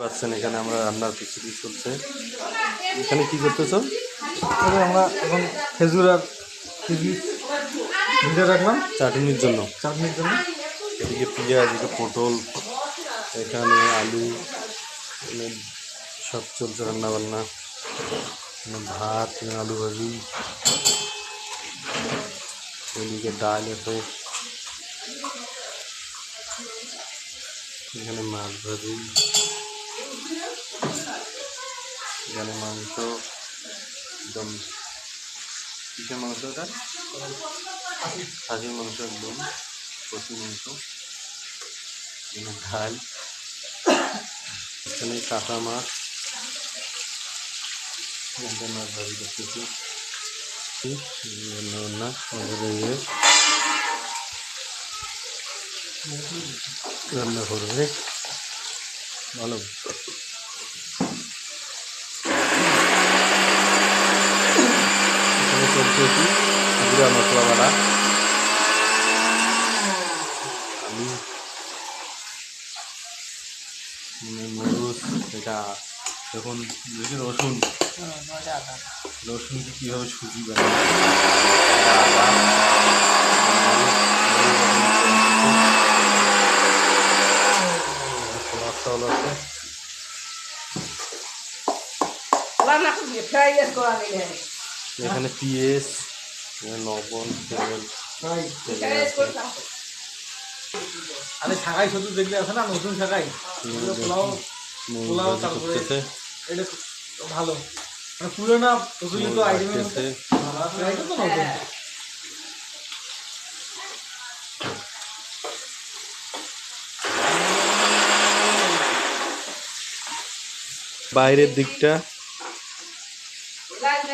পাচ্ছেন এখানে আমরা রান্নার প্রস্তুতি চলছে। এখানে কি করতেছো? তবে আমরা এখন খেজুর আর ভিজে রাখলাম। চাটনির জন্য। চাটনির জন্য। এদিকে পেঁয়াজ এদিকে পটল এখানে আলু সব চলছে রান্না বান্না ভাত আলু ভাজি। এদিকে ডাল আছে এখানে মাছ ভাজি। এখানে মাংস, একদম কিসের মাংস এটা? খাসির মাংস একদম কচি মাংস ডাল, এখানে কাঁচা মাছ এখানটা মাছ ভাজি করতেছি। রান্না রান্না করবে। ভালো। কি জিরা মশলা বাটা আলু মানে মরুচ এটা এখন দেখি রসুন। রসুনকে কীভাবে সুজি বানায় আছে। এখানে পিএস লবণ তেল আরে শাখাই শুধু দেখলে আছে না নতুন শাখাই পোলাও পোলাও তারপরে এটা ভালো। মানে পুরোনো প্রচলিত আইটেমের মধ্যে এটা তো নতুন। বাইরের দিকটা লাল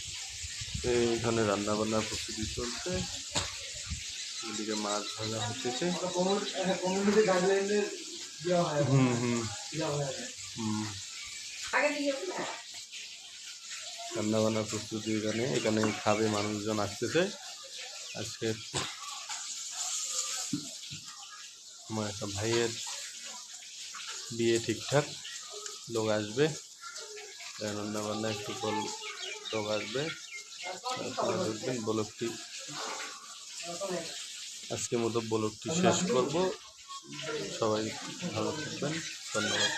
পার হইছে দা এলা পাতা লাগা ছেড়ে দাও না লাইনি দিতে না করতে পারো বাবু এইখানে রান্না বান্নার প্রস্তুতি চলছে। এদিকে মাছ ভাজা হচ্ছে। হুম হুম। হুম। রান্না বান্নার প্রস্তুতি এখানে। এখানে খাবে মানুষজন আসতেছে। আজকে আমার একটা ভাইয়ের বিয়ে ঠিকঠাক লোক আসবে। রান্না বান্না একটু লোক আসবে। আপনারা দেখবেন ব্লগটি আজকের মতো ব্লগটি শেষ করব। সবাই ভালো থাকবেন। ধন্যবাদ।